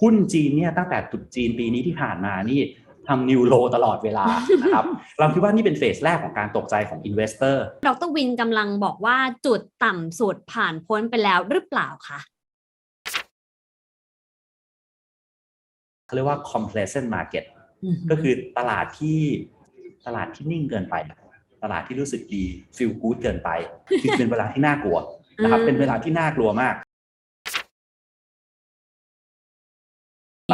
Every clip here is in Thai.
หุ้นจีนเนี่ยตั้งแต่ตรุดจีนปีนี้ที่ผ่านมานี่ทำนิวโลตลอดเวลานะครับ เราคิดว่านี่เป็นเฟสแรกของการตกใจของอินเวสเตอร์ดรวินกำลังบอกว่าจุดต่ำสุดผ่านพ้นไปแล้วหรือเปล่าคะเขาเรียกว่า complacent market ก็คือตลาดที่ตลาดที่นิ่งเกินไป ตลาดที่รู้สึกดี feel good เกินไป คือเป็นเวลาที่น่ากลัวนะครับอืมเป็นเวลาที่น่ากลัวมาก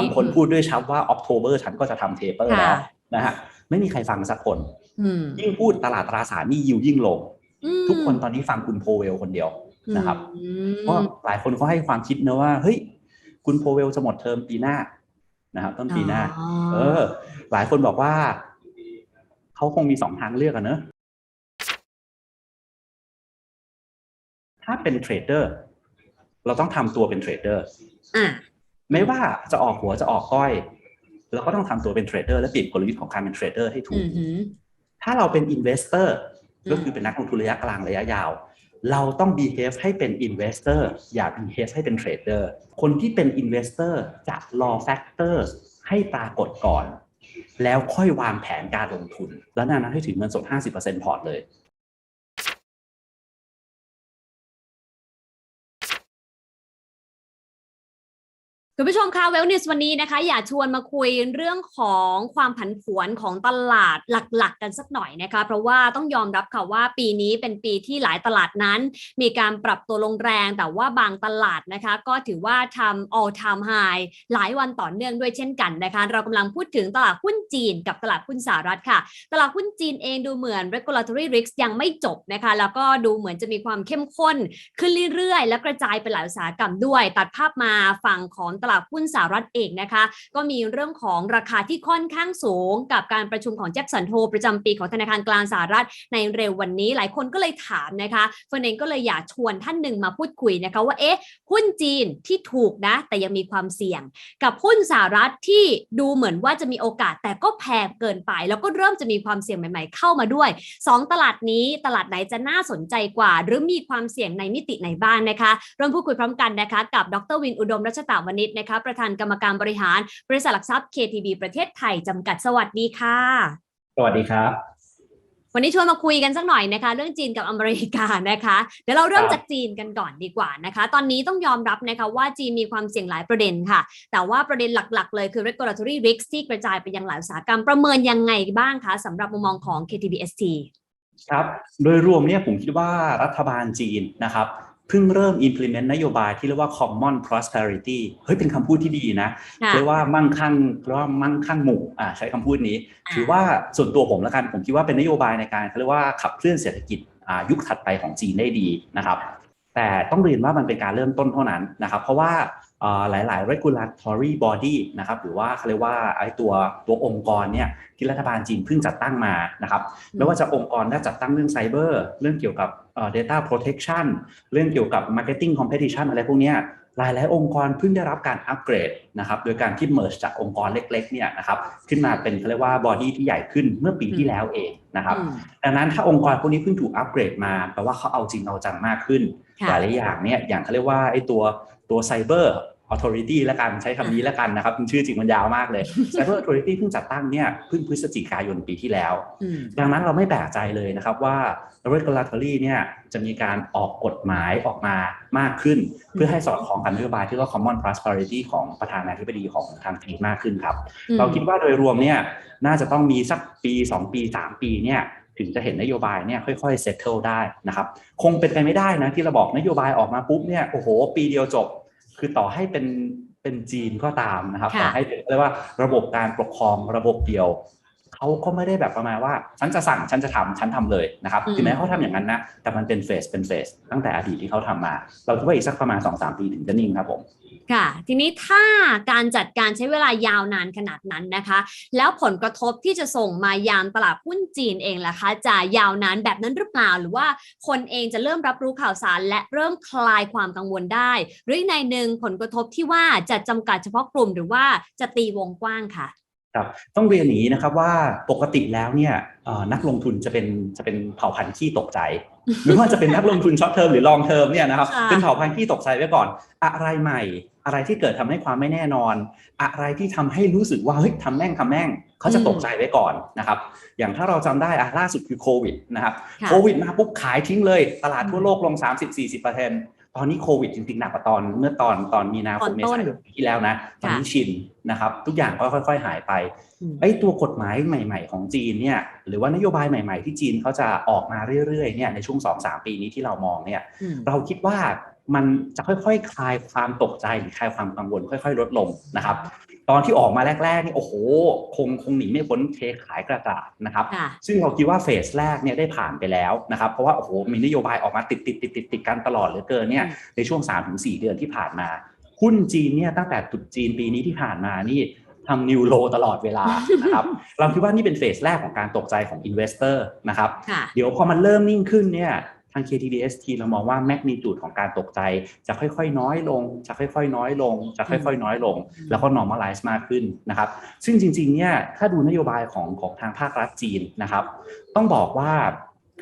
างคนพูดด้วยชับว่า October ฉันก็จะทำเทเปอร์แล้วค่ะนะฮะไม่มีใครฟังสักคนอืมยิ่งพูดตลาดตราสารหนี้ยิวยิ่งลงอืมทุกคนตอนนี้ฟังคุณโพเวลคนเดียวนะครับอืมเพราะหลายคนเขาให้ความคิดนะว่าเฮ้ยคุณโพเวลจะหมดเทอมปีหน้านะครับต้นปีหน้าอ๋อเออ หลายคนบอกว่าเขาคงมีสองทางเลือกอะเนอะถ้าเป็นเทรดเดอร์เราต้องทำตัวเป็นเทรดเดอร์อะ ไม่ว่าจะออกหัวจะออกก้อยเราก็ต้องทำตัวเป็นเทรดเดอร์และเปลี่ยนกลยุทธ์ของการเป็นเทรดเดอร์ให้ถูอืกมหือถ้าเราเป็นอินเวสเตอร์อืมก็คือเป็นนักลงทุนระยะกลางระยะยาว เราต้อง behave ให้เป็น investor อย่า behave ให้เป็น trader คนที่เป็น investor จะรอ factors ให้ปรากฏก่อน แล้วค่อยวางแผนการลงทุน แล้วนานนั้นให้ถึงเงินสด 50%พอร์ตเลย คุณผู้ชมคะเวลนิสวันนี้นะคะ อยากชวนมาคุยเรื่องของความผันผวนของตลาดหลักๆ กันสักหน่อยนะคะ เพราะว่าต้องยอมรับค่ะว่าปีนี้เป็นปีที่หลายตลาดนั้น มีการปรับตัวลงแรง แต่ว่าบางตลาดนะคะ ก็ถือว่าทำ all time high หลายวันต่อเนื่องด้วยเช่นกันนะคะ เรากำลังพูดถึงตลาดหุ้นจีนกับตลาดหุ้นสหรัฐค่ะ ตลาดหุ้นจีนเองดูเหมือน regulatory risk ยังไม่จบนะคะ แล้วก็ดูเหมือนจะมีความเข้มข้นขึ้นเรื่อยๆ และกระจายไปหลายอุตสาหกรรมด้วย ตัดภาพมาฝั่งของตลาดหุ้นสหรัฐเองนะคะ ก็มีเรื่องของราคาที่ค่อนข้างสูง กับการประชุมของแจ็คสันโฮประจำปีของธนาคารกลางสหรัฐในเร็ววันนี้ หลายคนก็เลยถามนะคะเฟิร์นเองก็เลยอยากชวนท่านหนึ่งมาพูดคุยนะคะว่าเอ๊ะหุ้นจีนที่ถูกนะ แต่ยังมีความเสี่ยง กับหุ้นสหรัฐที่ดูเหมือนว่าจะมีโอกาสแต่ก็แพงเกินไป แล้วก็เริ่มจะมีความเสี่ยงใหม่ ๆ เข้ามาด้วยสองตลาดนี้ตลาดไหนจะน่าสนใจกว่า หรือมีความเสี่ยงในมิติไหนบ้างนะคะร่วมพูดคุยพร้อมกันนะคะ กับดรวินอุดมรัชตาวณิชนะคะประธานกรรมการบริหาร บริษัทหลักทรัพย์ KTB ประเทศไทยจำกัดสวัสดีค่ะ สวัสดีครับ วันนี้ชวนมาคุยกันสักหน่อยนะคะ เรื่องจีนกับอเมริกานะคะ เดี๋ยวเราเริ่มครับจากจีนกันก่อนดีกว่านะคะ ตอนนี้ต้องยอมรับนะคะว่าจีนมีความเสี่ยงหลายประเด็นค่ะ แต่ว่าประเด็นหลักๆ เลยคือ regulatory risk ที่กระจายไปยังหลายอุตสาหกรรมประเมินยังไงบ้างคะสำหรับมุมมองของ KTBST ครับ โดยรวมเนี่ยผมคิดว่ารัฐบาลจีนนะครับเพิ่งเริ่ม implement นโยบายที่เรียกว่า common prosperity เฮ้ยเป็นคำพูดที่ดีนะค่ะเรียกว่ามั่งคั่งเรียกว่ามั่งคั่งหมู่อ่าใช้คำพูดนี้อ่าถือว่าส่วนตัวผมแล้วกันผมคิดว่าเป็นนโยบายในการเขาเรียกว่าขับเคลื่อนเศรษฐกิจอ่ายุคถัดไปของจีนได้ดีนะครับ แต่ต้องเรียนว่ามันเป็นการเริ่มต้นเท่านั้นนะครับ เพราะว่าอ่า หลาย ๆ regulatory body นะครับหรือว่าเขาเรียกว่าไอ้ตัวตัวองค์กรเนี่ยที่รัฐบาลจีนเพิ่งจัดตั้งมานะครับไม่ว่าจะองค์กรได้จัดตั้งเรื่องไซเบอร์เรื่องเกี่ยวกับเอ่อ data protection เรื่องเกี่ยวกับ marketing competition อะไรพวกเนี้ยหลายหลายๆองค์กรเพิ่งได้รับการอัปเกรดนะครับโดยการที่ merge จากองค์กรเล็กๆเนี่ยนะครับขึ้นมาเป็นเขาเรียกว่า body ที่ใหญ่ขึ้นเมื่อปีที่แล้วเองนะครับอืมดังนั้นถ้าองค์กรพวกนี้เพิ่งถูกอัปเกรดมาแปลว่าเขาเอาจริงเอาจังมากขึ้นค่ะหลายๆอย่างเนี่ยอย่างเขาเรียกว่าไอ้ตัวตัว cyber authority ละกันใช้คำนี้ละกันนะครับชื่อจริงมันยาวมากเลย cyber authority เพิ่งจัดตั้งเนี่ยเพิ่งพฤศจิกายนปีที่แล้วอืมดังนั้นเราไม่แปลกใจเลยนะครับว่า regulatory เนี่ยจะมีการออกกฎหมายออกมามากขึ้น เพื่อให้สอดคล้องกับนโยบายที่เรียกว่า common prosperity ของประธานาธิบดีของทางจีนมากขึ้นครับ เราคิดว่าโดยรวมเนี่ยน่าจะต้องมีสักปี 2 ปี 3 ปีเนี่ยถึงจะเห็นนโยบายเนี่ยค่อยๆ settle ได้นะครับ คงเป็นไปไม่ได้นะที่เราบอกนโยบายออกมาปุ๊บเนี่ยโอ้โห ปีเดียวจบ คือต่อให้เป็นเป็นจีนก็ตามนะครับค่ะ ต่อให้เป็นเรียกว่าระบบการปกครองระบบเดียว เขาก็ไม่ได้แบบประมาณว่าฉันจะสั่งฉันจะทำฉันทำเลยนะครับอืมถึงแม้เขาทำอย่างนั้นนะแต่มันเป็นเฟสเป็นเฟสตั้งแต่อดีตที่เขาทำมา เราคิดว่าอีกสักประมาณ2-3ปีถึงจะนิ่งครับผมค่ะ ทีนี้ถ้าการจัดการใช้เวลายาวนานขนาดนั้นนะคะ แล้วผลกระทบที่จะส่งมายามตลาดหุ้นจีนเองล่ะคะ จะยาวนานแบบนั้นหรือเปล่า หรือว่าคนเองจะเริ่มรับรู้ข่าวสาร และเริ่มคลายความกังวลได้ หรืออีกในหนึ่งผลกระทบที่ว่าจะจำกัดเฉพาะกลุ่มหรือว่าจะตีวงกว้างค่ะ ครับต้องเรียนอย่างนี้นะครับว่าปกติแล้วเนี่ยเอ่อนักลงทุนจะเป็นจะเป็นเผ่าพันธุ์ขี้ตกใจไม่ว่าจะเป็นนักลงทุนช็อตเทอมหรือลองเทอมเนี่ยนะครับค่ะเป็นเผ่าพันธุ์ขี้ตกใจไว้ก่อน อะไรใหม่ อะไรที่เกิดทำให้ความไม่แน่นอน อะไรที่ทำให้รู้สึกว่าเฮ้ยทำแม่งทำแม่งเขาจะตกใจไว้ก่อนนะครับอย่างถ้าเราจำได้อะล่าสุดคือโควิดนะครับค่ะโควิดมาปุ๊บขายทิ้งเลย ตลาดทั่วโลกลง 30-40% ตอนนี้โควิดจริงๆหนักกว่าตอนเมื่อตอนตอนมีนาคตอมนเมต้นษายนปีที่แล้วนะตอนนี้ชินนะครับ ทุกอย่างก็ค่อย ๆ หายไปอืมไอ้ตัวกฎหมายใหม่ ๆ ของจีนเนี่ยหรือว่านโยบายใหม่ ๆ ที่จีนเขาจะออกมาเรื่อยๆเนี่ยในช่วง2-3ปีนี้ที่เรามองเนี่ยอืมเราคิดว่ามันจะค่อยๆคลายความตกใจหรือคลายความกังวลค่อย ๆ ลดลงนะครับ ตอนที่ออกมาแรกๆนี่โอ้โห คงคงหนีไม่พ้นเทขายกระดาษนะครับค่ะซึ่งเราคิดว่าเฟสแรกเนี่ยได้ผ่านไปแล้วนะครับ เพราะว่าโอ้โหมีนโยบายออกมาติดติดติดติดติดกันตลอดเหลือเกินเนี่ยอืมในช่วง 3-4 เดือนที่ผ่านมาหุ้นจีนเนี่ยตั้งแต่ตรุดจีนปีนี้ที่ผ่านมานี่ทำนิวโลตลอดเวลานะครับ เราคิดว่านี่เป็นเฟสแรกของการตกใจของอินเวสเตอร์นะครับค่ะเดี๋ยวพอมันเริ่มนิ่งขึ้นเนี่ย ทาง KTDST เรามองว่าแมกนิจูดของการตกใจ จะค่อยๆ น้อยลง จะค่อยๆ น้อยลง จะค่อยๆ น้อยลงอืมแล้วก็ normalize มากขึ้นนะครับ ซึ่งจริงๆ เนี่ย ถ้าดูนโยบายของของทางภาครัฐจีนนะครับ ต้องบอกว่า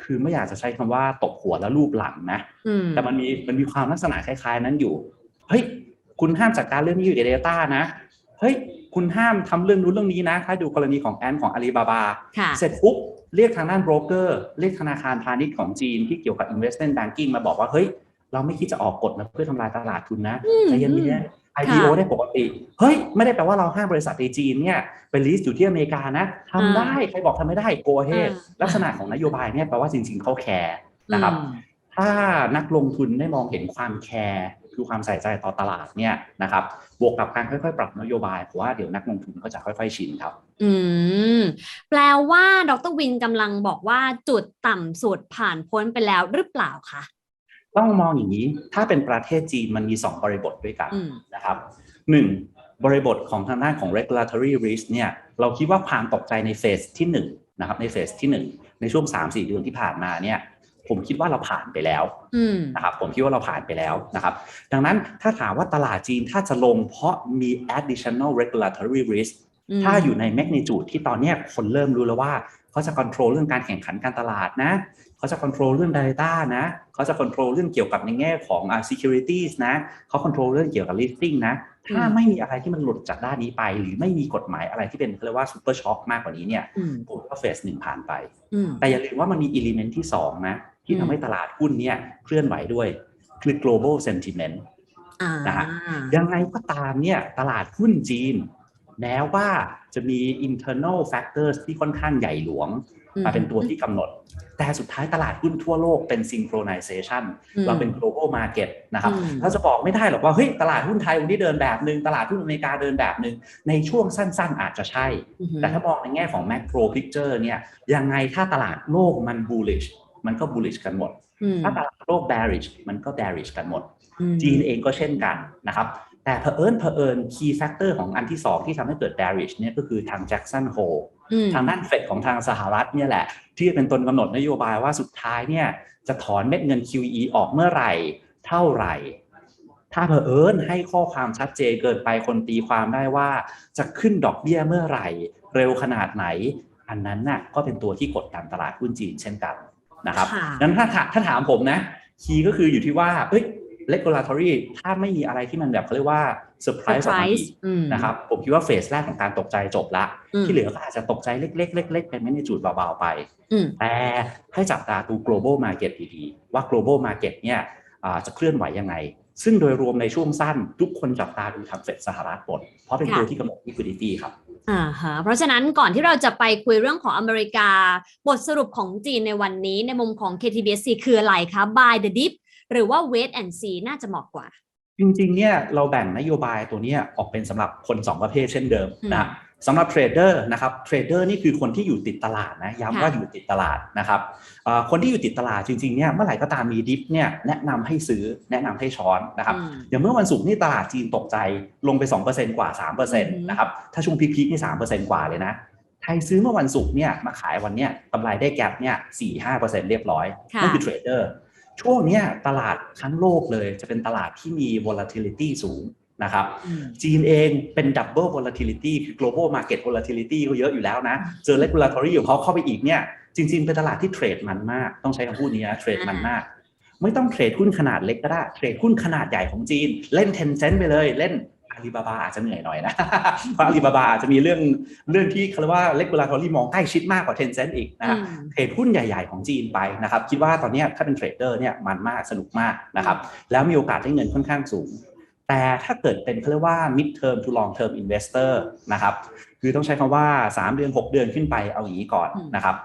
คือไม่อยากจะใช้คำว่าตบหัวแล้วรูปหลังนะอืมแต่มันมีมันมีความลักษณะคล้ายๆ นั้นอยู่ เฮ้ย คุณห้ามจัดการเรื่องนี้อยู่ใน Data นะ เฮ้ย คุณห้ามทำเรื่องนู้นเรื่องนี้นะ ถ้าดูกรณีของแอนของอาลีบาบาค่ะเสร็จปุ๊บเรียกทางด้านโบรกเกอร์ เรียกธนาคารพาณิชย์ของจีนที่เกี่ยวกับ investment banking มาบอกว่า เฮ้ย เราไม่คิดจะออกกฎมาเพื่อทำลายตลาดทุนนะอืมใจเย็นอืมๆ IPO ได้ปกติ เฮ้ย ไม่ได้แปลว่าเราห้ามบริษัทในจีนเนี่ยไปลิสต์อยู่ที่อเมริกานะทำได้ ใครบอกทำไม่ได้ go ahead อ่าลักษณะของนโยบายเนี่ยแปลว่าจริง ๆเขาแคร์นะครับอืมถ้านักลงทุนได้มองเห็นความแคร์ คือความใส่ใจต่อตลาดเนี่ยนะครับบวกกับการค่อยๆ ปรับนโยบายผมว่าเดี๋ยวนักลงทุนก็จะค่อยๆชินครับ อืมแปลว่าดรวินกำลังบอกว่าจุดต่ำสุดผ่านพ้นไปแล้วหรือเปล่าคะต้องมองอย่างนี้ถ้าเป็นประเทศจีนมันมี 2 บริบทด้วยกันอืมนะครับหนึ่งบริบทของทางด้านของ regulatory risk เนี่ยเราคิดว่าความตกใจในเฟสที่1นะครับในเฟสที่ 1 ในช่วง 3-4 เดือนที่ผ่านมาเนี่ย ผมคิดว่าเราผ่านไปแล้วอืมนะครับผมคิดว่าเราผ่านไปแล้วนะครับ ดังนั้นถ้าถามว่าตลาดจีนถ้าจะลงเพราะมี additional regulatory risk อืมถ้าอยู่ใน magnitude ที่ตอนเนี้ยคนเริ่มรู้แล้วว่าเขาจะ control เรื่องการแข่งขันการตลาดนะเขาจะ control เรื่อง data นะเขาจะ control เรื่องเกี่ยวกับในแง่ของอ่า securities นะเขา control เรื่องเกี่ยวกับ listing นะถ้าอืมไม่มีอะไรที่มันหลุดจากด้านนี้ไป หรือไม่มีกฎหมายอะไรที่เป็นเขาเรียกว่า super shock มากกว่านี้เนี่ยอืมผมว่าเฟสหนึ่งผ่านไปอืมแต่อย่าลืมว่ามันมี element ที่2นะ ที่อืมทำให้ตลาดหุ้นเนี่ยเคลื่อนไหวด้วยคือ global sentiment อ่านะฮะยังไงก็ตามเนี่ยตลาดหุ้นจีน แม้ว่าจะมี internal factors ที่ค่อนข้างใหญ่หลวงมาเป็นตัวที่กำหนด แต่สุดท้ายตลาดหุ้นทั่วโลกเป็น synchronization อืมเราเป็น global market นะครับอืมเราจะบอกไม่ได้หรอกว่าเฮ้ยตลาดหุ้นไทยวันนี้เดินแบบหนึ่งตลาดหุ้นอเมริกาเดินแบบหนึ่งในช่วงสั้นๆ อาจจะใช่อืมแต่ถ้ามองในแง่ของ macro picture เนี่ยยังไงถ้าตลาดโลกมัน bullish มันก็ bullish กันหมดอืมถ้าตลาดโลก bearish มันก็ bearish กันหมดอืมจีนเองก็เช่นกันนะครับ แต่เผอิญเผอิญ key factor ของอันที่2ที่ทำให้เกิด bearish เนี่ยก็คือทาง Jackson Hole อืมทางด้านเฟดของทางสหรัฐเนี่ยแหละ ที่เป็นต้นกำหนดนโยบายว่าสุดท้ายเนี่ยจะถอนเม็ดเงิน QE ออกเมื่อไหร่ เท่าไหร่ ถ้าเผอิญให้ข้อความชัดเจนเกินไปคนตีความได้ว่า จะขึ้นดอกเบี้ยเมื่อไหร่ เร็วขนาดไหน อันนั้นน่ะก็เป็นตัวที่กดดันตลาดหุ้นจีนเช่นกัน นะครับค่ะนั้นถ้าถาถ้าถามผมนะคีย์ก็คืออยู่ที่ว่าเอ้ย regulatory ถ้าไม่มีอะไรที่มันแบบเขาเรียกว่า surprise ออกมาอีกอืมนะครับ ผมคิดว่าเฟสแรกของการตกใจจบละอืมที่เหลือก็อาจจะตกใจเล็กๆเล็กๆเป็นไม่ในจุดเบาๆไปอืมแต่ให้จับตาดู global market ดีๆ ว่า global market เนี่ยอ่าจะเคลื่อนไหวยังไง ซึ่งโดยรวมในช่วงสั้น ทุกคนจับตาดูทางเฟดสหรัฐหมดเพราะเป็นตัวที่กำหนด liquidity ครับ อ่าฮะเพราะฉะนั้นก่อนที่เราจะไปคุยเรื่องของอเมริกา บทสรุปของจีนในวันนี้ในมุมของ KTBSC คืออะไรคะ buy the dip หรือว่า wait and see น่าจะเหมาะกว่า จริงๆเนี่ยเราแบ่งนโยบายตัวเนี้ยออกเป็นสำหรับคน 2 ประเภทเช่นเดิมอืมนะ สำหรับเทรดเดอร์นะครับเทรดเดอร์นี่คือคนที่อยู่ติดตลาดนะย้ำค่ะว่าอยู่ติดตลาดนะครับเอ่อคนที่อยู่ติดตลาดจริงๆเนี่ยเมื่อไหร่ก็ตามมีดิฟเนี่ยแนะนำให้ซื้อแนะนำให้ช้อนนะครับอืมอย่างเมื่อวันศุกร์นี่ตลาดจีนตกใจลงไป 2%กว่า 3%นะครับถ้าช่วงพีคๆนี่ 3%กว่าเลยนะไทยซื้อเมื่อวันศุกร์เนี่ยมาขายวันเนี้ยกำไรได้แกลบเนี่ย4-5%เรียบร้อยค่ะนั่นคือเทรดเดอร์ช่วงเนี้ยตลาดทั้งโลกเลยจะเป็นตลาดที่มี volatility สูง นะครับอืมจีนเองเป็น double volatility คือ global market volatility ก็เยอะอยู่แล้วนะ เจอ regulatory ของเขาเข้าไปอีกเนี่ยจริง ๆ เป็นตลาดที่เทรดมันมาก ต้องใช้คำพูดนี้นะเทรดมันมาก ไม่ต้องเทรดหุ้นขนาดเล็กก็ได้ เทรดหุ้นขนาดใหญ่ของจีน เล่น Tencent ไปเลยเล่นอาลีบาบาอาจจะเหนื่อยหน่อยนะ เพราะอาลีบาบาอาจจะมีเรื่องเรื่องที่เขาเรียกว่า regulatory มองใกล้ชิดมากกว่า Tencent อีกนะครับอืมเทรดหุ้นใหญ่ๆของจีนไปนะครับ คิดว่าตอนเนี้ยถ้าเป็นเทรดเดอร์เนี่ยมันมากสนุกมากนะครับ แล้วมีโอกาสได้เงินค่อนข้างสูง แต่ถ้าเกิดเป็นเขาเรียกว่า mid term to long term investor นะครับ คือต้องใช้คำว่า 3 เดือน 6 เดือนขึ้นไปเอาอย่างนี้ก่อนอืมนะครับ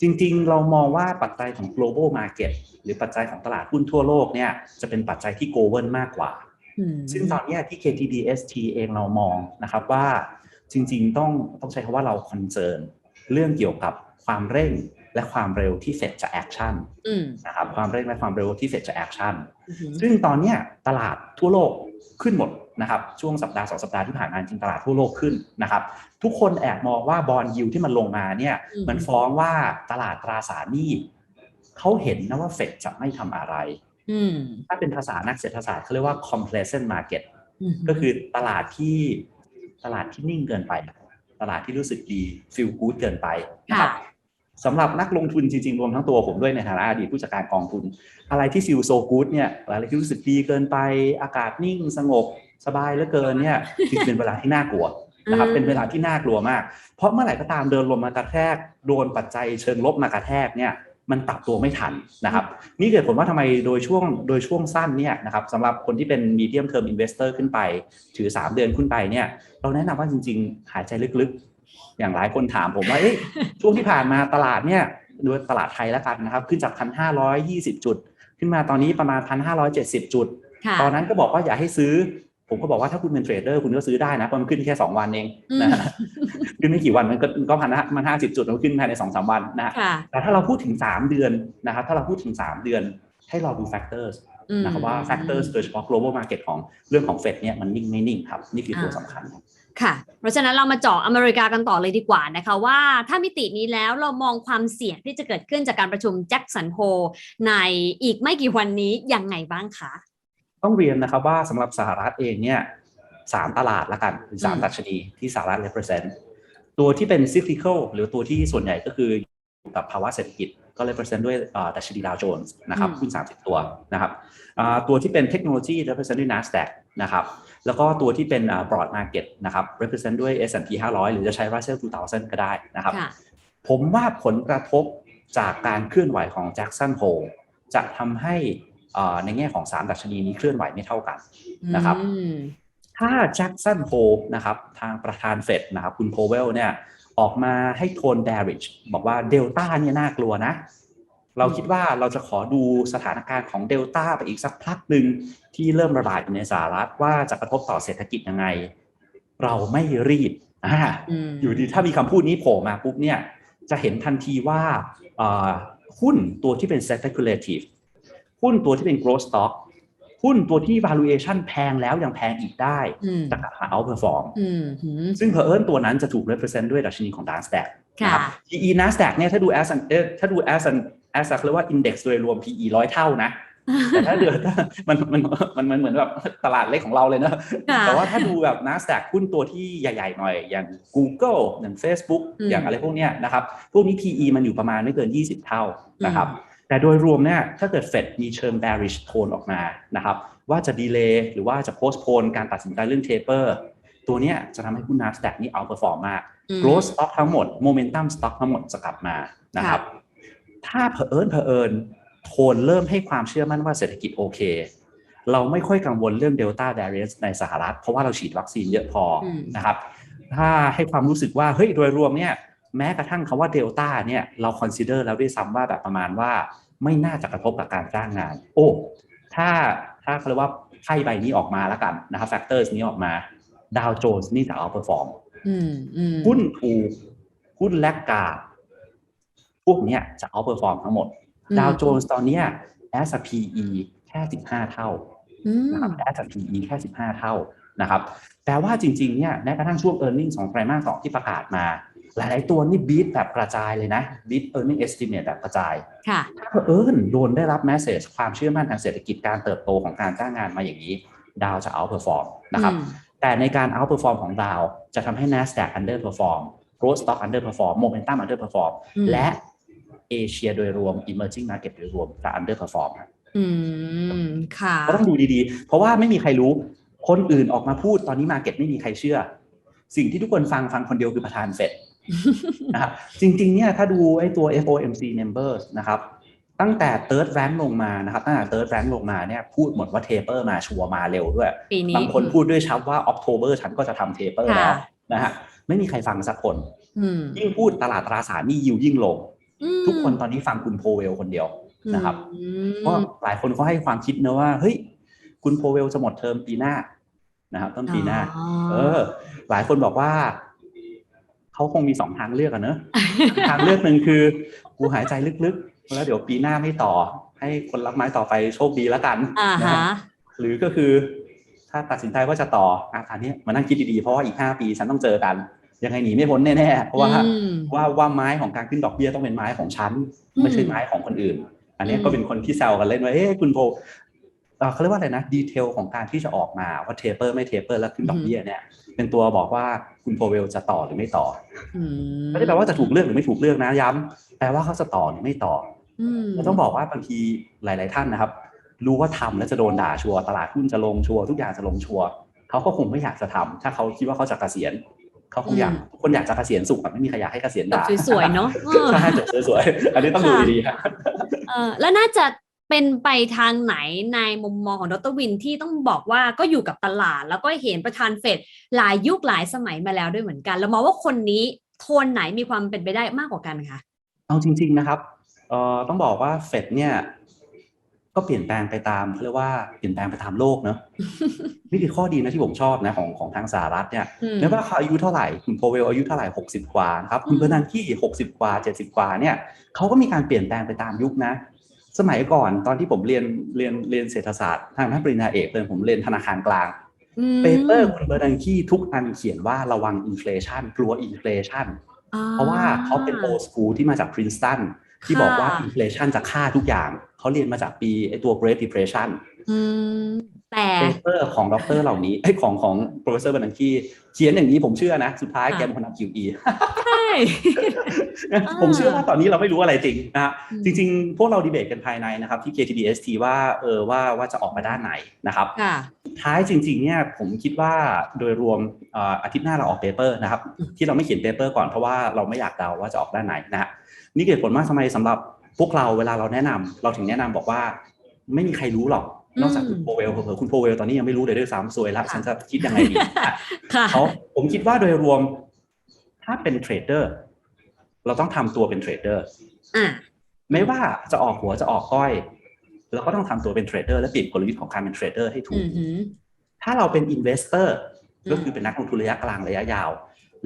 จริงๆ เรามองว่าปัจจัยของ global market หรือปัจจัยของตลาดหุ้นทั่วโลกเนี่ยจะเป็นปัจจัยที่ g o v e r n มากกว่าอืมซึ่งตอนเนี้ยที่ KTDST เองเรามองนะครับว่าจริงๆ ต้องต้องใช้คำว่าเราคอนเซิร์นเรื่องเกี่ยวกับความเร่งและความเร็วที่เฟดจะแอคชั่นอืมนะครับความเร่งและความเร็วที่เฟดจะแอคชั่นอืมซึ่งตอนเนี้ยตลาดทั่วโลก ขึ้นหมดนะครับช่วงสัปดาห์สองสัปดาห์ที่ผ่านมาจริงๆตลาดทั่วโลกขึ้นนะครับทุกคนแอบมองว่าบอลยิวที่มันลงมาเนี่ยอืมมันฟ้องว่าตลาดตราสารหนี้เขาเห็นนะว่าเฟดจะไม่ทำอะไรอืมถ้าเป็นภาษานักเศรษฐศาสตร์เขาเรียกว่า complacent market อืมก็คือตลาดที่ตลาดที่นิ่งเกินไป ตลาดที่รู้สึกดี feel good เกินไปนะครับค่ะ สำหรับนักลงทุนจริงๆ รวมทั้งตัวผมด้วยในฐานะอดีตผู้จัดการกองทุน อะไรที่ feel so good เนี่ยอะไรที่รู้สึกดีเกินไปอากาศนิ่งสงบสบายเหลือเกินเนี่ยจริงๆเป็นเวลาที่น่ากลัวนะครับเป็นเวลาที่น่ากลัวมาก เพราะเมื่อไหร่ก็ตามเดินลมมากระแทกโดนปัจจัยเชิงลบมากระแทกเนี่ยมันปรับตัวไม่ทันนะครับ นี่เกิดผลว่าทำไมโดยช่วงโดยช่วงสั้นเนี่ยนะครับสำหรับคนที่เป็น medium term investor ขึ้นไป ถือ 3 เดือนขึ้นไปเนี่ยเราแนะนำว่าจริง ๆ หายใจลึกๆ อย่างหลายคนถามผมว่าเอ๊ะช่วงที่ผ่านมาตลาดเนี่ยดูตลาดไทยแล้วกันนะครับ ขึ้นจาก1,520จุด ขึ้นมาตอนนี้ประมาณ1,570จุดค่ะตอนนั้นก็บอกว่าอย่าให้ซื้อ ผมก็บอกว่าถ้าคุณเป็นเทรดเดอร์คุณก็ซื้อได้นะเพราะมันขึ้นแค่2วันเองนะขึ้นไม่กี่วันมันก็ก็พันมันห้าสิบจุดมันขึ้นภายในสองสามวันนะฮะค่ะแต่ถ้าเราพูดถึง3เดือนนะครับถ้าเราพูดถึง3เดือนให้เราดู factors อืม นะครับว่า factors โดยเฉพาะ global market ของเรื่องของเฟดเนี่ยมันนิ่งไม่นิ่งครับ นี่คือตัวอ่าสำคัญครับค่ะ เพราะฉะนั้นเรามาเจาะอเมริกากันต่อเลยดีกว่านะคะว่าถ้ามิตินี้แล้วเรามองความเสี่ยงที่จะเกิดขึ้นจากการประชุมแจ็คสันโฮในอีกไม่กี่วันนี้ยังไงบ้างคะ ต้องเรียนนะครับว่าสำหรับสหรัฐเองเนี่ยสามตลาดละกันหรือสามอืมดัชนีที่สหรัฐ represent ตัวที่เป็น cyclical หรือตัวที่ส่วนใหญ่ก็คืออยู่กับภาวะเศรษฐกิจ ก็ represent ด้วยเอ่อดัชนีดาวโจนส์นะครับหุ้น30 ตัวนะครับอ่าตัวที่เป็นเทคโนโลยี represent ด้วย NASDAQ นะครับแล้วก็ตัวที่เป็นอ่า broad market นะครับ represent ด้วย S&P 500 หรือจะใช้ Russell 2000 ก็ได้นะครับค่ะผมว่าผลกระทบจากการเคลื่อนไหวของแจ็คสันโฮจะทำให้อ่าในแง่ของสามดัชนีนี้เคลื่อนไหวไม่เท่ากันนะครับอืมถ้าแจ็คสันโฮนะครับทางประธานเฟดนะครับคุณโพเวลเนี่ย ออกมาให้โทน bearish บอกว่าเดลต้าเนี่ยน่ากลัวนะ เราคิดว่าเราจะขอดูสถานการณ์ของเดลต้าไปอีกสักพักหนึ่งที่เริ่มระบาดอยู่ในสหรัฐว่าจะกระทบต่อเศรษฐกิจยังไง เราไม่รีบอ่าอืมอยู่ดีถ้ามีคำพูดนี้โผล่มาปุ๊บเนี่ยจะเห็นทันทีว่าเอ่อหุ้นตัวที่เป็น speculative หุ้นตัวที่เป็น growth stock หุ้นตัวที่ valuation แพงแล้วยังแพงอีกได้อืมจะกลับมา outperform อืมหืมซึ่งเพอเอิญตัวนั้นจะถูก represent ด้วยดัชนีของ NASDAQ ค่ะนะครับ PE NASDAQ เนี่ยถ้าดู as an เอ่อถ้าดู as an as a เรียกว่า index โดยรวม PE ร้อยเท่านะแต่ถ้าเดือมันมันมันมันเหมือนแบบตลาดเล็กของเราเลยเนอะค่ะแต่ว่าถ้าดูแบบ NASDAQ หุ้นตัวที่ใหญ่ๆหน่อย อย่าง Google อย่าง Facebook อืมอย่างอะไรพวกเนี้ยนะครับ พวกนี้ PE มันอยู่ประมาณไม่เกิน 20 เท่านะครับ แต่โดยรวมเนี่ยถ้าเกิดเฟดมีเชิง bearish tone ออกมานะครับว่าจะ delay หรือว่าจะ postpone การตัดสินใจเรื่อง taper ตัวเนี้ยจะทำให้หุ้น NASDAQ นี่ outperform มากอืม growth stock ทั้งหมด momentum stock ทั้งหมดจะกลับมานะครับถ้าเผอิญเผอิญโทนเริ่มให้ความเชื่อมั่นว่าเศรษฐกิจโอเค เราไม่ค่อยกังวลเรื่อง Delta variant ในสหรัฐ เพราะว่าเราฉีดวัคซีนเยอะพออมนะครับถ้าให้ความรู้สึกว่าเฮ้ยโดยรวมเนี่ย แม้กระทั่งคำว่า Delta เนี่ยเรา consider แล้วด้วยซ้ำว่าแบบประมาณว่า ไม่น่าจะกระทบกับการจ้างงาน โอ้ถ้าถ้าเขาเรียกว่าไพ่ใบนี้ออกมาแล้วกันนะครับ factors นี้ออกมาดาวโจนส์นี่จะ outperform อืมอืมหุ้นถูกหุ้นแลกกาดพวกเนี้ยจะ outperform ทั้งหมด ดาวโจนส์ตอนเนี้ย as a PE แค่15เท่าอืมนะครับ as a PE แค่15เท่านะครับแปลว่าจริงๆเนี่ยแม้กระทั่งช่วง e a r n i n g ของไตรมาสสองที่ประกาศมา หลาย ๆ ตัวนี่บีทแบบกระจายเลยนะบีท earning estimate แบบกระจายค่ะถ้าเผอิญโดนได้รับ message ความเชื่อมั่นทางเศรษฐกิจการเติบโตของการจ้างงานมาอย่างนี้ ดาวจะ outperform นะครับอืมแต่ในการ outperform ของดาวจะทำให้ NASDAQ underperform growth stock underperform momentum underperform อืมและเอเชียโดยรวม emerging market โดยรวมจะ underperform ครับอืมค่ะก็ต้องดูดีๆ เพราะว่าไม่มีใครรู้ คนอื่นออกมาพูดตอนนี้ market ไม่มีใครเชื่อ สิ่งที่ทุกคนฟังฟังคนเดียวคือประธานเฟด นะครับจริงๆเนี่ยถ้าดูไอ้ตัว FOMC members นะครับตั้งแต่ third rank ลงมานะครับตั้งแต่ third rank ลงมาเนี่ยพูดหมดว่า taper มาชัวร์มาเร็วด้วยปีนี้บางคนพูดด้วยชับว่า October ฉันก็จะทำ taper ค่ะแล้วนะฮะไม่มีใครฟังสักคนอืมยิ่งพูดตลาดตราสารหนี่ยิวยิ่งลงอืมทุกคนตอนนี้ฟังคุณโพเวลคนเดียวนะครับอืมเพราะหลายคนเขาให้ความคิดเนอะว่าเฮ้ยคุณโพเวลจะหมดเทอมปีหน้านะครับต้นปีหน้าอ๋อเออ หลายคนบอกว่า เขาคงมีสองทางเลือกอะเนอะทางเลือกหนึ่งคือกูหายใจลึกๆ แล้วเดี๋ยวปีหน้าไม่ต่อ ให้คนรับไม้ต่อไปโชคดีแล้วกันอ่านะฮะฮะหรือก็คือถ้าตัดสินใจว่าจะต่ออะอันนี้มานั่งคิดดีๆ เพราะว่าอีกห้าปีฉันต้องเจอกัน ยังไงหนีไม่พ้นแน่ๆเพราะว่าอืมว่าว่าไม้ของการขึ้นดอกเบี้ยต้องเป็นไม้ของฉันอืมไม่ใช่ไม้ของคนอื่น อันนี้ก็อืมเป็นคนที่แซวกันเล่นว่าเอ๊ะคุณโพ เอ่อเขาเรียกว่าอะไรนะดีเทลของการที่จะออกมาว่าเทเปอร์ไม่เทเปอร์แล้วขึ้นดอกเบี้ยเนี่ย เป็นตัวบอกว่าคุณโพเวลจะต่อหรือไม่ต่ออืมไม่ได้แปลว่าจะถูกเลือกหรือไม่ถูกเลือกนะย้ำแปลว่าเขาจะต่อหรือไม่ต่ออืมเราต้องบอกว่าบางทีหลาย ๆ ท่านนะครับ รู้ว่าทำแล้วจะโดนด่าชัวร์ตลาดหุ้นจะลงชัวร์ทุกอย่างจะลงชัวร์เขาก็คงไม่อยากจะทำถ้าเขาคิดว่าเขาจะเกษียณเขาคงอยากทุกคนอยากจะเกษียณสุขอะไม่มีใครอยากให้เกษียณจบด่าสวยๆเนาะเออใช่จบสวยๆอันนี้ต้องดูดีๆครับเออแล้วน่าจะ เป็นไปทางไหนในมุมมองของดรวินที่ต้องบอกว่าก็อยู่กับตลาด แล้วก็เห็นประธานเฟดหลายยุคหลายสมัยมาแล้วด้วยเหมือนกัน แล้วมองว่าคนนี้โทนไหนมีความเป็นไปได้มากกว่ากันคะเอาจริง ๆนะครับเอ่อต้องบอกว่าเฟดเนี่ย ก็เปลี่ยนแปลงไปตามเขาเรียกว่าเปลี่ยนแปลงไปตามโลกเนอะนี่คือข้อดีนะที่ผมชอบนะของของทางสหรัฐเนี่ยอืมไม่ว่าเขาอายุเท่าไหร่คุณโพเวลอายุเท่าไหร่หกสิบกว่านะครับคุณอืมเบอร์นันกี้หกสิบกว่าเจ็ดสิบกว่าเนี่ยเขาก็มีการเปลี่ยนแปลงไปตามยุคนะ สมัยก่อนตอนที่ผมเรียนเรียนเรียนเศรษฐศาสตร์ทางท่านปริญญาเอกเลยผมเรียนธนาคารกลางอืมเปเปอร์คุณเบอร์นันกี้ทุกอันเขียนว่าระวังอินฟลชันกลัวอินฟลชันอ่เพราะว่าเขาเป็นโอส o ูลที่มาจากพรินสตันที่บอกว่าค่ะอินฟลชันจะฆ่าทุกอย่าง เขาเรียนมาจากปีไอตัว Great Depression อืมแต่เปเปอร์ของดรเหล่านี้ไอยของของ professor บันันคีเขียนอย่างนี้ผมเชื่อนะ สุดท้ายค่ะแกเป็นคนทำ QE ใช่ผมเชื่อว่าตอนนี้เราไม่รู้อะไรจริงนะฮะอืมจริง ๆ พวกเราดีเบตกันภายในนะครับ ที่ KTDST ว่าเออว่าว่าจะออกมาด้านไหนนะครับค่ะสุดท้ายจริง ๆ เนี่ยผมคิดว่าโดยรวมเอ่ออาทิตย์หน้าเราออกเปเปอร์นะครับอืมที่เราไม่เขียนเปเปอร์ก่อนเพราะว่าเราไม่อยากเดาว่าจะออกด้านไหนนะฮะนี่เกิดผลมากทำไมสำหรับ พวกเราเวลาเราแนะนำเราถึงแนะนำบอกว่า ไม่มีใครรู้หรอกนอกจากคุณโพเวลเผลอๆคุณโพเวลตอนนี้ยังไม่รู้เลยด้วยซ้ำซวยละค่ะฉันจะคิดยังไงดีอะค่ะเขาผมคิดว่าโดยรวม ถ้าเป็นเทรดเดอร์เราต้องทำตัวเป็นเทรดเดอร์อะไม่ว่าจะออกหัวจะออกก้อยเราก็ต้องทำตัวเป็นเทรดเดอร์และเปลี่ยนกลยุทธ์ของการเป็นเทรดเดอร์ให้ถูอืกมหืมถ้าเราเป็นอินเวสเตอร์อืมก็คือเป็นนักลงทุนระยะกลางระยะยาว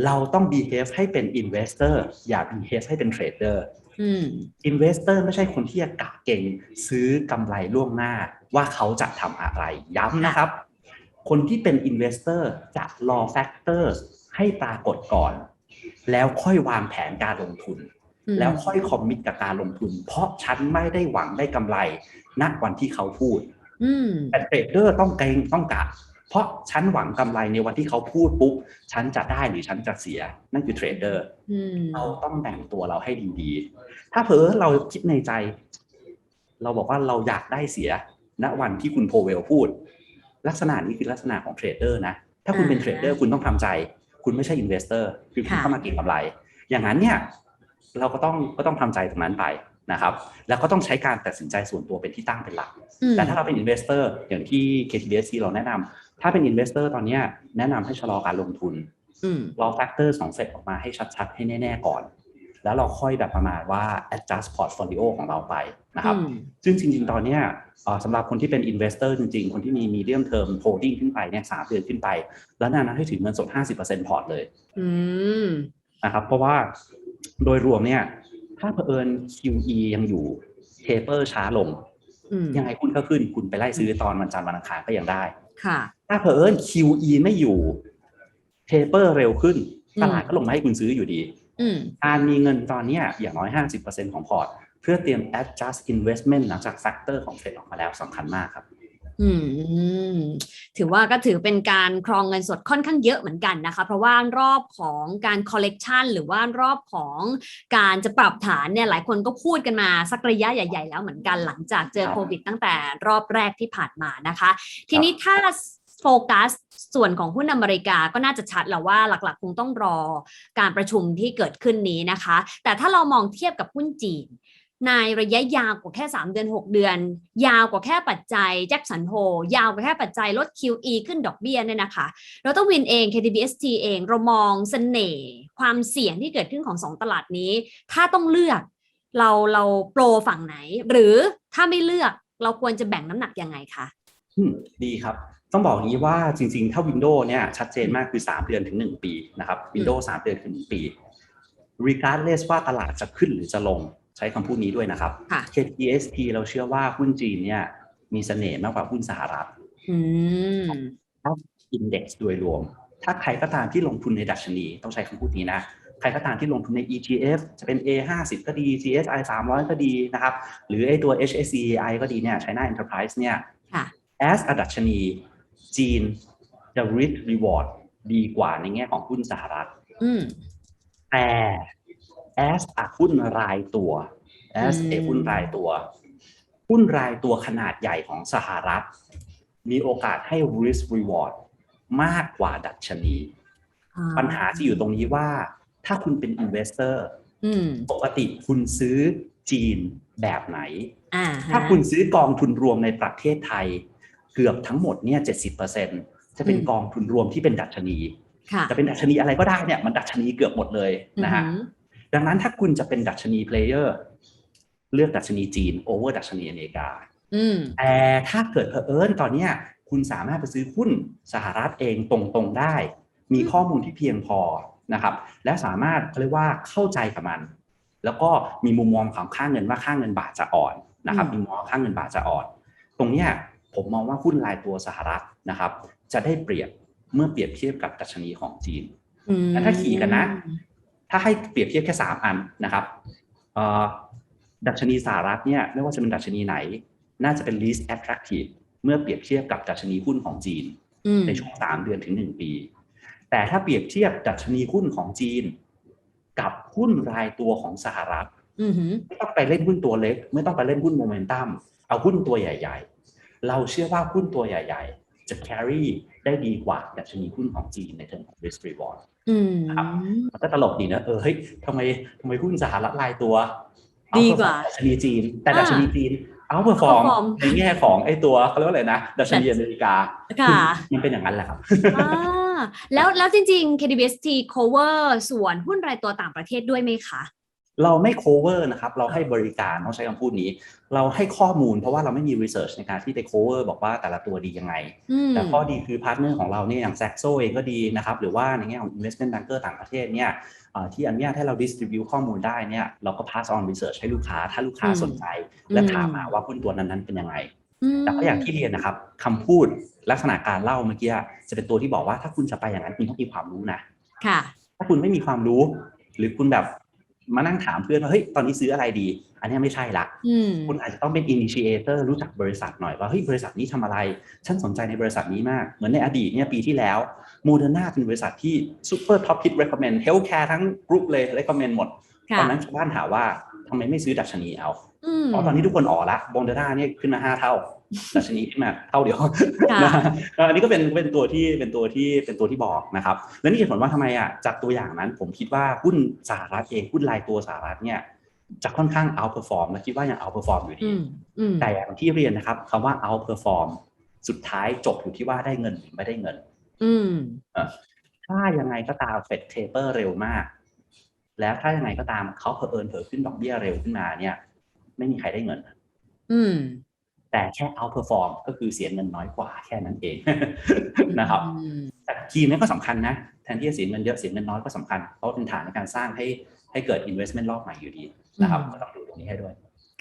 เราต้อง behave ให้เป็น investor อย่า behave ให้เป็นเทรดเด อร์อืมอินเวสเตอร์ไม่ใช่คนที่จะกะเก่ง ซื้อกำไรล่วงหน้าว่าเขาจะทำอะไร ย้ำนะครับ คนที่เป็นอินเวสเตอร์จะรอแฟกเตอร์ให้ปรากฏก่อน แล้วค่อยวางแผนการลงทุนอืมแล้วค่อยคอมมิตกับการลงทุน เพราะฉันไม่ได้หวังได้กำไรณวันที่เขาพูดอืมแต่เทรดเดอร์ต้องเกรงต้องกะ เพราะฉันหวังกำไรในวันที่เขาพูดปุ๊บฉันจะได้หรือฉันจะเสีย นั่นคือเทรดเดอร์อืมเราต้องแบ่งตัวเราให้ดีๆ ถ้าเผลอเราคิดในใจ เราบอกว่าเราอยากได้เสียณวันที่คุณโพเวลพูด ลักษณะนี้คือลักษณะของเทรดเดอร์นะถ้าคุณเป็นอ่าเทรดเดอร์คุณต้องทำใจ คุณไม่ใช่อินเวสเตอร์คือคุณค่ะเข้ามาเก็งกำไร อย่างนั้นเนี่ย เราก็ต้องก็ต้องทำใจตรงนั้นไปนะครับแล้วก็ต้องใช้การตัดสินใจส่วนตัวเป็นที่ตั้งเป็นหลักอืมแต่ถ้าเราเป็น investor อย่างที่ KTBSC เราแนะนำ ถ้าเป็น investor ตอนเนี้ยแนะนำให้ชะลอการลงทุนอืมรอ factor สองเฟดออกมาให้ชัดๆ ให้แน่ ๆ ก่อน แล้วเราค่อยแบบประมาณว่า adjust portfolio ของเราไปนะครับอืมซึ่งจริง ๆ ตอนเนี้ยเอ่อสำหรับคนที่เป็น investor จริง ๆ คนที่มี medium term holding ขึ้นไปเนี่ยสามเดือนขึ้นไป แล้วแนะนำให้ถือเงินสด 50%พอร์ตเลยอืมนะครับ เพราะว่าโดยรวมเนี่ย ถ้าเผอิญ QE ยังอยู่ taper ช้าลงอืมยังไงหุ้นก็ขึ้นคุณไปไล่ซื้อตอนวันจันทร์วันอังคารก็ยังได้ค่ะ ถ้าเผอิญ QE ไม่อยู่ taper เร็วขึ้นอืมตลาดก็ลงมาให้คุณซื้ออยู่ดีอืมการมีเงินตอนเนี้ยอย่างน้อย 50%ของพอร์ต เพื่อเตรียม adjust investment หลังจาก factor ของเฟดออกมาแล้วสำคัญมากครับอืมถือว่าก็ถือเป็นการครองเงินสดค่อนข้างเยอะเหมือนกันนะคะ เพราะว่ารอบของการคอลเลกชันหรือว่ารอบของการจะปรับฐานเนี่ยหลายคนก็พูดกันมาสักระยะใหญ่ ๆ แล้วเหมือนกันหลังจากเจอครับโควิดตั้งแต่รอบแรกที่ผ่านมานะคะ ทีนี้ถ้า โฟกัสส่วนของหุ้นอเมริกาก็น่าจะชัดแล้วว่าหลักๆ คงต้องรอการประชุมที่เกิดขึ้นนี้นะคะ แต่ถ้าเรามองเทียบกับหุ้นจีนในระยะยาวกว่าแค่ 3 เดือน 6 เดือน ยาวกว่าแค่ปัจจัยแจ็คสันโฮยาวกว่าแค่ปัจจัยลด QE ขึ้นดอกเบี้ยเนี่ยนะคะ เราต้องวินเอง KTBST เองเรามองเสน่ห์ความเสี่ยงที่เกิดขึ้นของสองตลาดนี้ ถ้าต้องเลือกเราเราโปรฝั่งไหน หรือถ้าไม่เลือกเราควรจะแบ่งน้ำหนักยังไงคะดีครับ ต้องบอกอย่างนี้ว่าจริงๆ ถ้า Windows เนี่ยชัดเจนมากคือ 3 เดือนถึง 1 ปีนะครับ Windows 3 เดือนถึง 1 ปี regardless ว่าตลาดจะขึ้นหรือจะลงใช้คำพูดนี้ด้วยนะครับค่ะ KTSP เราเชื่อว่าหุ้นจีนเนี่ยมีเสน่ห์มากกว่าหุ้นสหรัฐอืมอินเด็กซ์โดยรวม ถ้าใครก็ตามที่ลงทุนในดัชนี ต้องใช้คำพูดนี้นะ ใครก็ตามที่ลงทุนใน ETF จะเป็น A50 ก็ดี GSI 300 ก็ดีนะครับ หรือไอตัว HSCI ก็ดีเนี่ย China Enterprise เนี่ยค่ะ as a ดัชนี จีนจะ risk reward ดีกว่าในแง่ของหุ้นสหรัฐอืมแต่ as a หุ้นรายตัว as อื a มหุ้นรายตัว หุ้นรายตัวขนาดใหญ่ของสหรัฐ มีโอกาสให้ risk reward มากกว่าดัชนีอ่ปัญหาจะอยู่ตรงนี้ว่า ถ้าคุณเป็น investor อืมปกติคุณซื้อจีนแบบไหนอ่าฮะถ้าคุณซื้อกองทุนรวมในประเทศไทย เกือบทั้งหมดเนี่ย70%จะเป็นอืมกองทุนรวมที่เป็นดัชนีค่ะจะเป็นดัชนีอะไรก็ได้เนี่ยมันดัชนีเกือบหมดเลยนะฮะอือหือดังนั้นถ้าคุณจะเป็นดัชนีเพลเยอร์เลือกดัชนีจีนโอเวอร์ดัชนีอเมริกาอืมแต่ถ้าเกิดเผอิญตอนเนี้ยคุณสามารถไปซื้อหุ้นสหรัฐเองตรงๆได้ มีข้อมูลที่เพียงพอนะครับ และสามารถเขาเรียกว่าเข้าใจกับมัน แล้วก็มีมุมมองของค่าเงินว่าค่าเงินบาทจะอ่อนนะครับอืมมีมุมมองค่าเงินบาทจะอ่อน ตรงเนี้ย ผมมองว่าหุ้นรายตัวสหรัฐนะครับ จะได้เปรียบเมื่อเปรียบเทียบกับดัชนีของจีนอืมแต่ถ้าขี่กันนะ ถ้าให้เปรียบเทียบแค่สามอันนะครับเอ่อดัชนีสหรัฐเนี่ยไม่ว่าจะเป็นดัชนีไหน น่าจะเป็น least attractive เมื่อเปรียบเทียบกับดัชนีหุ้นของจีนอืมในช่วงสามเดือนถึงหนึ่งปี แต่ถ้าเปรียบเทียบดัชนีหุ้นของจีน กับหุ้นรายตัวของสหรัฐอือหือไม่ต้องไปเล่นหุ้นตัวเล็ก ไม่ต้องไปเล่นหุ้นโมเมนตัมเอาหุ้นตัวใหญ่ๆ เราเชื่อว่าหุ้นตัวใหญ่ ๆ จะ carry ได้ดีกว่าดัชนีหุ้นของจีนในเชิงของ risk reward อืมครับมันก็ตลกดีนะเออเฮ้ยทำไมทำไมหุ้นสหรัฐรายตัวดีกว่าเอดัชนีจีน แต่อ่าดัชนีจีนเอาเปอร์ฟอร์ม outperform ในแง่ของไอ้ตัวเขาเรียกว่าอะไรนะดัชนีอเมริกาค่ะมันเป็นอย่างนั้นแหละครับอ่าแล้วแล้วจริง ๆ KTBST cover ส่วนหุ้นรายตัวต่างประเทศด้วยไหมคะ เราไม่ cover นะครับเราให้บริการต้องใช้คำพูดนี้ เราให้ข้อมูลเพราะว่าเราไม่มี research ในการที่ไป cover บอกว่าแต่ละตัวดียังไงอืมแต่ข้อดีคือพาร์ทเนอร์ของเราเนี่ยอย่าง Saxo เองก็ดีนะครับหรือว่าในแง่ของ investment banker ต่างประเทศเนี่ยเอ่อที่อนุญาตให้เรา distribute ข้อมูลได้เนี่ยเราก็ pass on research ให้ลูกค้าถ้าลูกค้าอืมสนใจ และอืมถามมาว่าหุ้นตัวนั้นๆเป็นยังไงมแต่ก็อย่างที่เรียนนะครับคำพูดลักษณะการเล่าเมื่อกี้จะเป็นตัวที่บอกว่าถ้าคุณจะไปอย่างนั้นคุณต้องมีความรู้นะค่ะ ถ้าคุณไม่มีความรู้ หรือคุณแบบ มานั่งถามเพื่อนว่าเฮ้ยตอนนี้ซื้ออะไรดี อันเนี้ยไม่ใช่ละอืมคุณอาจจะต้องเป็น initiator รู้จักบริษัทหน่อยว่าเฮ้ยบริษัทนี้ทำอะไร ฉันสนใจในบริษัทนี้มาก เหมือนในอดีตเนี่ยปีที่แล้วโมเดอร์นาเป็นบริษัทที่ super top hit recommend healthcare ทั้งกรุ๊ปเลย recommend หมดค่ะตอนนั้นชาวบ้านถามว่าทำไมไม่ซื้อดัชนีเอาอืมเพราะตอนนี้ทุกคนอ๋อละโมเดอร์นาเนี่ยขึ้นมาห้าเท่า ดัชนีขึ้นมาเท่าเดียวค่ะนะก็อันนี้ก็เป็นเป็นตัวที่เป็นตัวที่เป็นตัวที่บอกนะครับ และนี่เหตุผลว่าทำไมอะจากตัวอย่างนั้นผมคิดว่าหุ้นสหรัฐเองหุ้นรายตัวสหรัฐเนี่ยจะค่อนข้าง outperform และคิดว่ายัง outperform อยู่ดีอืมอืมแต่อย่างที่เรียนนะครับคำว่า outperform สุดท้ายจบอยู่ที่ว่าได้เงินหรือไม่ได้เงิน อืมถ้ายังไงก็ตามเฟดเทเปอร์เร็วมาก แล้วถ้ายังไงก็ตามเขาเผอิญเผลอขึ้นดอกเบี้ยเร็วขึ้นมาเนี่ย ไม่มีใครได้เงิน อืม แต่แค่ outperform ก็คือเสียเงินน้อยกว่าแค่นั้นเองนะครับอืมแต่ทีมนี้ก็สำคัญนะ แทนที่จะเสียเงินเยอะเสียเงินน้อยก็สำคัญ เพราะว่าเป็นฐานในการสร้างให้ให้เกิด investment รอบใหม่อยู่ดีนะครับอืมก็ต้องดูตรงนี้ให้ด้วย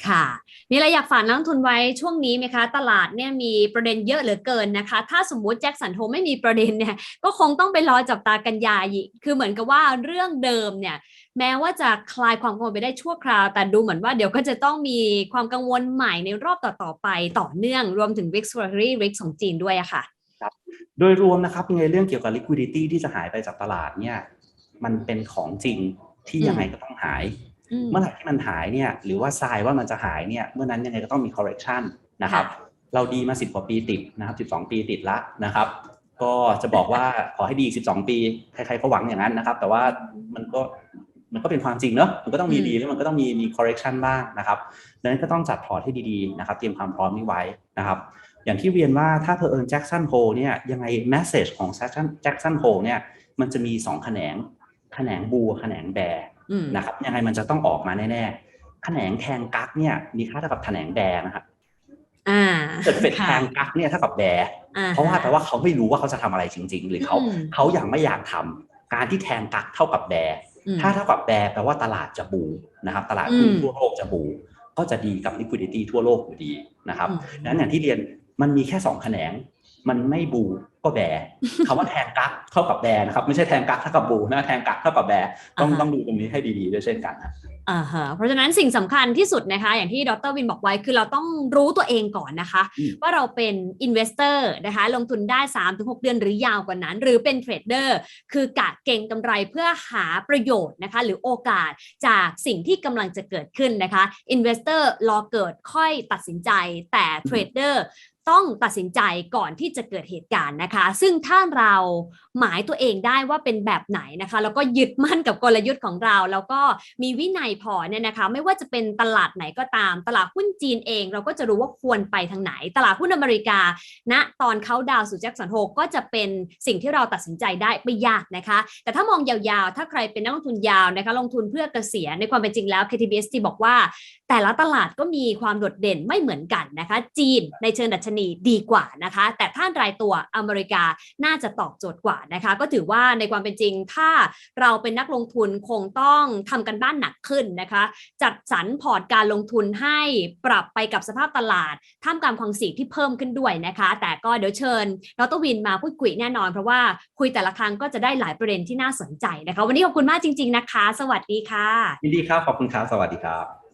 ค่ะมีอะไรอยากฝากนักลงทุนไว้ช่วงนี้ไหมคะ ตลาดเนี่ยมีประเด็นเยอะเหลือเกินนะคะ ถ้าสมมุติแจ็คสันโฮไม่มีประเด็นเนี่ยก็คงต้องไปรอจับตากันยาอีกคือเหมือนกับว่าเรื่องเดิมเนี่ยแม้ว่าจะคลายความกังวลไปได้ชั่วคราว แต่ดูเหมือนว่าเดี๋ยวก็จะต้องมีความกังวลใหม่ในรอบต่อๆไปต่อเนื่องรวมถึง VIX Treasury REIT ของจีนด้วยอะค่ะโดยรวมนะครับยังไงเรื่องเกี่ยวกับ liquidity ที่จะหายไปจากตลาดเนี่ยมันเป็นของจริงที่ยังไงก็ต้องหาย เมื่อไหร่ที่มันหายเนี่ยหรือว่าทรายว่ามันจะหายเนี่ยเมื่อนั้นยังไงก็ต้องมี correction นะครับค่ะเราดีมา 10 กว่าปีติดนะครับ12 ปีติดละนะครับ ก็จะบอกว่าขอให้ดี 12 ปีใครๆก็หวังอย่างนั้นนะครับ แต่ว่ามันก็มันก็เป็นความจริงเนอะมันก็ต้องมีอืมดีแล้วมันก็ต้องมีมี correction บ้างนะครับดังนั้นก็ต้องจัดพอร์ตให้ดีๆนะครับ เตรียมความพร้อมนี้ไว้นะครับ อย่างที่เรียนว่าถ้าเพอเอิญแจ็คสันโฮเนี่ยยังไง message ของแจ็คสันโฮเนี่ยมันจะมี 2 แขนง แขนงบูแขนงแบร์อืม นะครับยังไงมันจะต้องออกมาแน่ๆแขนงแทงกักเนี่ย มีค่าเท่ากับแขนงแบร์นะครับอ่าเกิดเป็ดแทค่ะงกักเนี่ยเท่ากับแบร์อ่เพราะว่าแปลว่าเขาไม่รู้ว่าเขาจะทำอะไรจริง ๆ หรือเขาอืมเขาอย่างไม่อยากทำการที่แทงกักเท่ากับแบร์อืมถ้าเท่ากับแบร์แปลว่าตลาดจะบูนะครับ ตลาดหุ้นอืมทั่วโลกจะบูก็จะดีกับ liquidity ทั่วโลกอยู่ดีนะครับอืมดังนั้นอย่างที่เรียนมันมีแค่สองแขนง มันไม่บู ก็แบร์คำว่าแทงกักเท่ากับแบร์นะครับ ไม่ใช่แทงกักเท่ากับบูนะแทงกักเท่ากับแบร์ต้องอ่าฮะต้องดูตรงนี้ให้ดีๆด้วยเช่นกันครับอ่าฮะเพราะฉะนั้นสิ่งสำคัญที่สุดนะคะ อย่างที่ดรวินบอกไว้คือเราต้องรู้ตัวเองก่อนนะคะอืมว่าเราเป็นอินเวสเตอร์นะคะ ลงทุนได้ 3-6 เดือนหรือยาวกว่านั้น หรือเป็นเทรดเดอร์คือกะเก่งกำไรเพื่อหาประโยชน์นะคะ หรือโอกาสจากสิ่งที่กำลังจะเกิดขึ้นนะคะอินเวสเตอร์รอเกิดค่อยตัดสินใจ แต่เทรดเดอร์ ต้องตัดสินใจก่อนที่จะเกิดเหตุการณ์นะคะ ซึ่งถ้าเราหมายตัวเองได้ว่าเป็นแบบไหนนะคะ แล้วก็ยึดมั่นกับกลยุทธ์ของเรา แล้วก็มีวินัยพอเนี่ยนะคะ ไม่ว่าจะเป็นตลาดไหนก็ตาม ตลาดหุ้นจีนเอง เราก็จะรู้ว่าควรไปทางไหน ตลาดหุ้นอเมริกาณตอนเขาดาวสู่แจ็คสันโฮก็จะเป็นสิ่งที่เราตัดสินใจได้ไม่ยากนะคะ แต่ถ้ามองยาวๆ ถ้าใครเป็นนักลงทุนยาวนะคะ ลงทุนเพื่อเกษียณในความเป็นจริงแล้ว KTBST บอกว่า แต่ละตลาดก็มีความโดดเด่นไม่เหมือนกันนะคะ จีนในเชิงดัชนีดีกว่านะคะ แต่ท่านรายตัวอเมริกาน่าจะตอบโจทย์กว่านะคะ ก็ถือว่าในความเป็นจริง ถ้าเราเป็นนักลงทุนคงต้องทำกันบ้านหนักขึ้นนะคะ จัดสรรพอร์ตการลงทุนให้ปรับไปกับสภาพตลาดท่ามกลางความเสี่ยงที่เพิ่มขึ้นด้วยนะคะ แต่ก็เดี๋ยวเชิญดรวินมาพูดคุยแน่นอน เพราะว่าคุยแต่ละครั้งก็จะได้หลายประเด็นที่น่าสนใจนะคะ วันนี้ขอบคุณมากจริง ๆนะคะ สวัสดีค่ะยินดีครับขอบคุณครับสวัสดีครับ